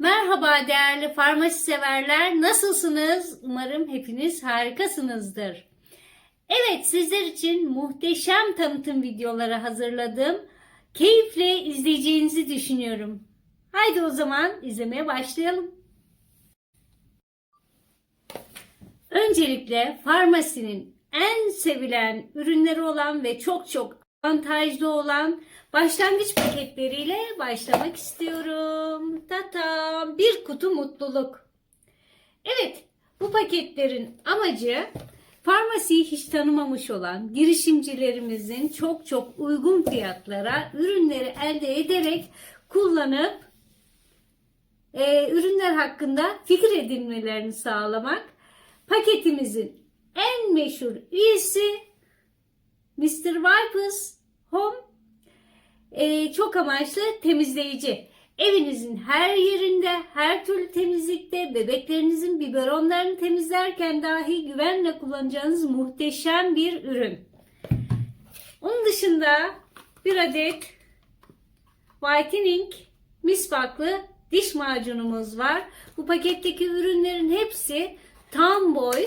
Merhaba değerli farmasi severler. Nasılsınız? Umarım hepiniz harikasınızdır. Evet sizler için muhteşem tanıtım videoları hazırladım. Keyifle izleyeceğinizi düşünüyorum. Haydi o zaman izlemeye başlayalım. Öncelikle farmasinin en sevilen ürünleri olan ve çok çok avantajlı olan başlangıç paketleriyle başlamak istiyorum. Tatam bir kutu mutluluk. Evet bu paketlerin amacı farmasiyi hiç tanımamış olan girişimcilerimizin çok çok uygun fiyatlara ürünleri elde ederek kullanıp e, ürünler hakkında fikir edinmelerini sağlamak. Paketimizin en meşhur üyesi Mr. Wipes Home e, çok amaçlı temizleyici. Evinizin her yerinde, her türlü temizlikte, bebeklerinizin biberonlarını temizlerken dahi güvenle kullanacağınız muhteşem bir ürün. Onun dışında bir adet Whitening misvaklı diş macunumuz var. Bu paketteki ürünlerin hepsi tam boy.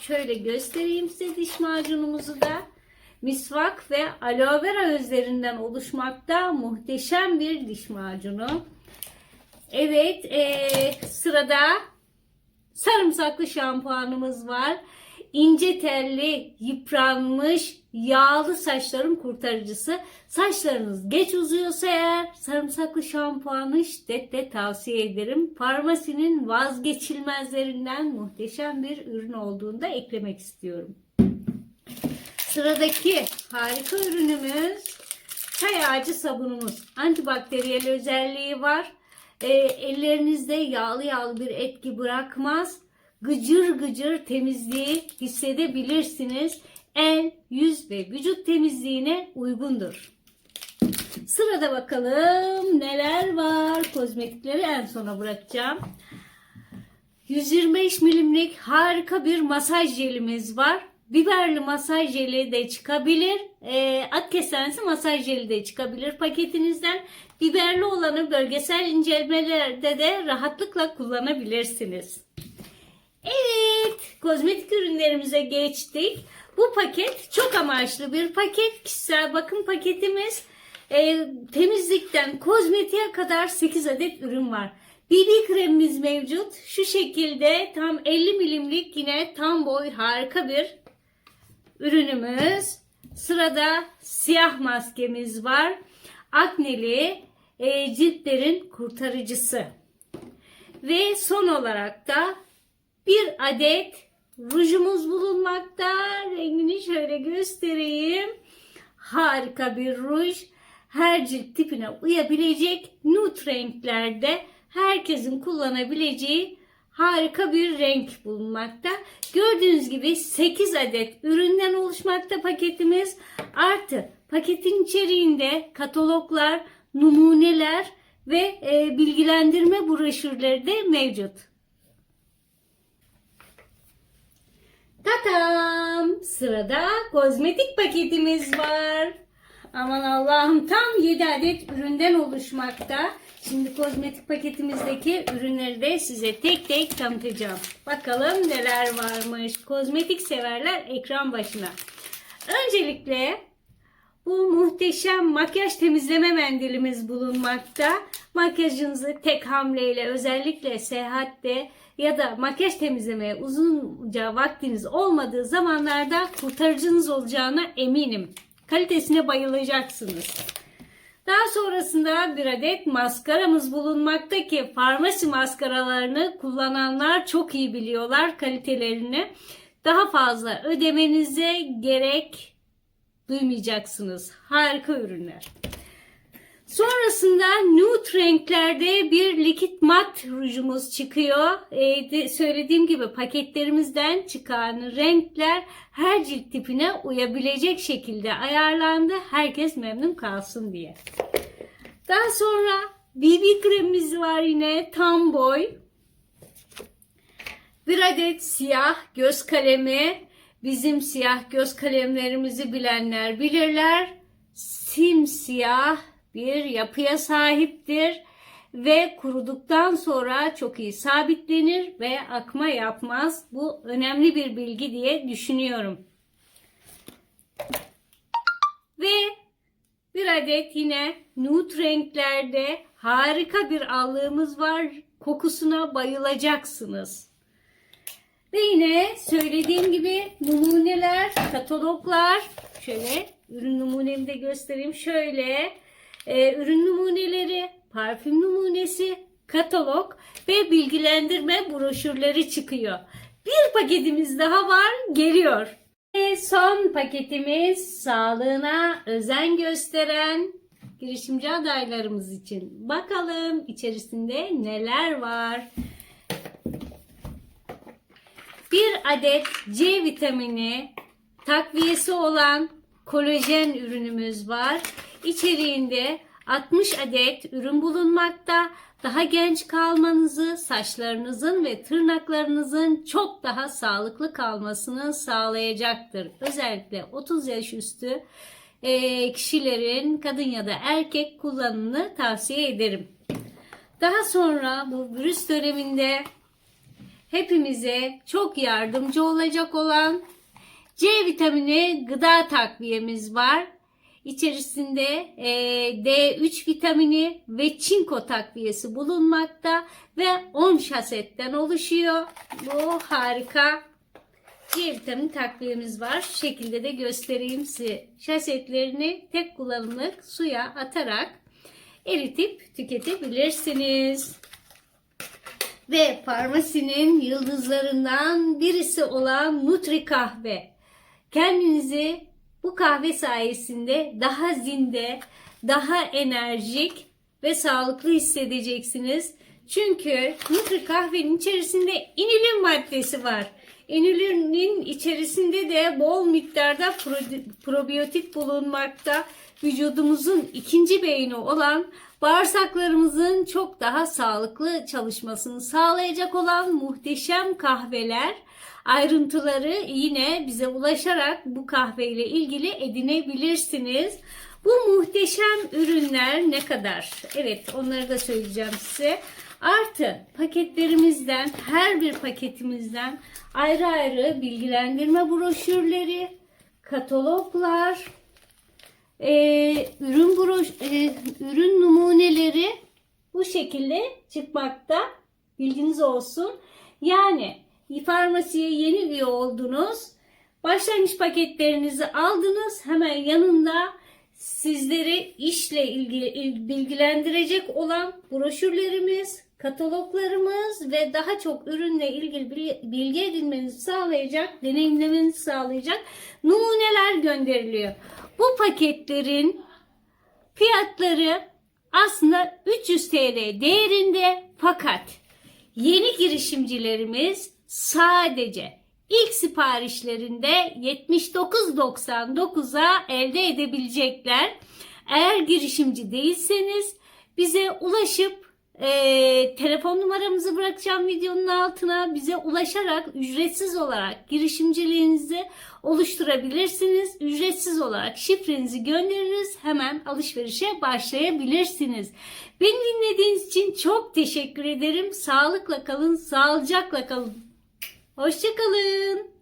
Şöyle göstereyim size diş macunumuzu da. Misvak ve aloe vera özlerinden oluşmakta muhteşem bir diş macunu. Evet eee, sırada sarımsaklı şampuanımız var. İnce telli, yıpranmış, yağlı saçların kurtarıcısı. Saçlarınız geç uzuyorsa eğer sarımsaklı şampuanı şiddetle tavsiye ederim. Farmasinin vazgeçilmezlerinden muhteşem bir ürün olduğunu da eklemek istiyorum. Sıradaki harika ürünümüz çay ağacı sabunumuz. Antibakteriyel özelliği var. E, ellerinizde yağlı yağlı bir etki bırakmaz. Gıcır gıcır temizliği hissedebilirsiniz. El, yüz ve vücut temizliğine uygundur. Sırada bakalım neler var. Kozmetikleri en sona bırakacağım. 125 milimlik harika bir masaj jelimiz var. Biberli masaj jeli de çıkabilir. E, at kesensi masaj jeli de çıkabilir paketinizden. Biberli olanı bölgesel incelemelerde de rahatlıkla kullanabilirsiniz. Evet, kozmetik ürünlerimize geçtik. Bu paket çok amaçlı bir paket. Kişisel bakım paketimiz. E, temizlikten kozmetiğe kadar 8 adet ürün var. BB kremimiz mevcut. Şu şekilde tam 50 milimlik yine tam boy harika bir ürünümüz. Sırada siyah maskemiz var. Akneli e, ciltlerin kurtarıcısı. Ve son olarak da bir adet rujumuz bulunmakta. Rengini şöyle göstereyim. Harika bir ruj. Her cilt tipine uyabilecek nude renklerde herkesin kullanabileceği harika bir renk bulunmakta. Gördüğünüz gibi 8 adet üründen oluşmakta paketimiz. Artı paketin içeriğinde kataloglar, numuneler ve e, bilgilendirme broşürleri de mevcut. Tatam! Sırada kozmetik paketimiz var. Aman Allah'ım tam 7 adet üründen oluşmakta. Şimdi kozmetik paketimizdeki ürünleri de size tek tek tanıtacağım. Bakalım neler varmış. Kozmetik severler ekran başına. Öncelikle bu muhteşem makyaj temizleme mendilimiz bulunmakta. Makyajınızı tek hamleyle özellikle seyahatte ya da makyaj temizlemeye uzunca vaktiniz olmadığı zamanlarda kurtarıcınız olacağına eminim. Kalitesine bayılacaksınız. Daha sonrasında bir adet maskaramız bulunmakta ki farmasi maskaralarını kullananlar çok iyi biliyorlar kalitelerini. Daha fazla ödemenize gerek duymayacaksınız. Harika ürünler. Sonrasında nude renklerde bir likit mat rujumuz çıkıyor. Ee, söylediğim gibi paketlerimizden çıkan renkler her cilt tipine uyabilecek şekilde ayarlandı. Herkes memnun kalsın diye. Daha sonra BB kremimiz var yine tam boy. Bir adet siyah göz kalemi. Bizim siyah göz kalemlerimizi bilenler bilirler. Simsiyah bir yapıya sahiptir ve kuruduktan sonra çok iyi sabitlenir ve akma yapmaz. Bu önemli bir bilgi diye düşünüyorum. Ve bir adet yine nude renklerde harika bir allığımız var. Kokusuna bayılacaksınız. Ve yine söylediğim gibi numuneler, kataloglar. Şöyle ürün numunemi de göstereyim. Şöyle e, ürün numuneleri, parfüm numunesi, katalog ve bilgilendirme broşürleri çıkıyor. Bir paketimiz daha var, geliyor. Ve son paketimiz sağlığına özen gösteren girişimci adaylarımız için. Bakalım içerisinde neler var. Bir adet C vitamini takviyesi olan kolajen ürünümüz var. İçeriğinde 60 adet ürün bulunmakta. Daha genç kalmanızı, saçlarınızın ve tırnaklarınızın çok daha sağlıklı kalmasını sağlayacaktır. Özellikle 30 yaş üstü e, kişilerin kadın ya da erkek kullanımını tavsiye ederim. Daha sonra bu virüs döneminde hepimize çok yardımcı olacak olan C vitamini gıda takviyemiz var. İçerisinde e, D3 vitamini ve çinko takviyesi bulunmakta ve 10 şasetten oluşuyor. Bu harika C vitamini takviyemiz var. Şu şekilde de göstereyim size. Şasetlerini tek kullanımlık suya atarak eritip tüketebilirsiniz. Ve farmasinin yıldızlarından birisi olan Nutri kahve. Kendinizi bu kahve sayesinde daha zinde, daha enerjik ve sağlıklı hissedeceksiniz. Çünkü Nutri kahvenin içerisinde inülin maddesi var. İnülinin içerisinde de bol miktarda pro- probiyotik bulunmakta. Vücudumuzun ikinci beyni olan bağırsaklarımızın çok daha sağlıklı çalışmasını sağlayacak olan muhteşem kahveler ayrıntıları yine bize ulaşarak bu kahveyle ilgili edinebilirsiniz. Bu muhteşem ürünler ne kadar? Evet onları da söyleyeceğim size. Artı paketlerimizden her bir paketimizden ayrı ayrı bilgilendirme broşürleri, kataloglar, e, ürün broş, e, ürün numuneleri bu şekilde çıkmakta. Bilginiz olsun. Yani farmasiye yeni üye oldunuz. Başlangıç paketlerinizi aldınız. Hemen yanında sizleri işle ilgili il- bilgilendirecek olan broşürlerimiz, kataloglarımız ve daha çok ürünle ilgili bil- bilgi edinmenizi sağlayacak, deneyimlemenizi sağlayacak numuneler gönderiliyor. Bu paketlerin fiyatları aslında 300 TL değerinde fakat yeni girişimcilerimiz sadece ilk siparişlerinde 79.99'a elde edebilecekler. Eğer girişimci değilseniz bize ulaşıp e, telefon numaramızı bırakacağım videonun altına bize ulaşarak ücretsiz olarak girişimciliğinizi oluşturabilirsiniz. Ücretsiz olarak şifrenizi göndeririz. Hemen alışverişe başlayabilirsiniz. Beni dinlediğiniz için çok teşekkür ederim. Sağlıkla kalın, sağlıcakla kalın. Hoşçakalın.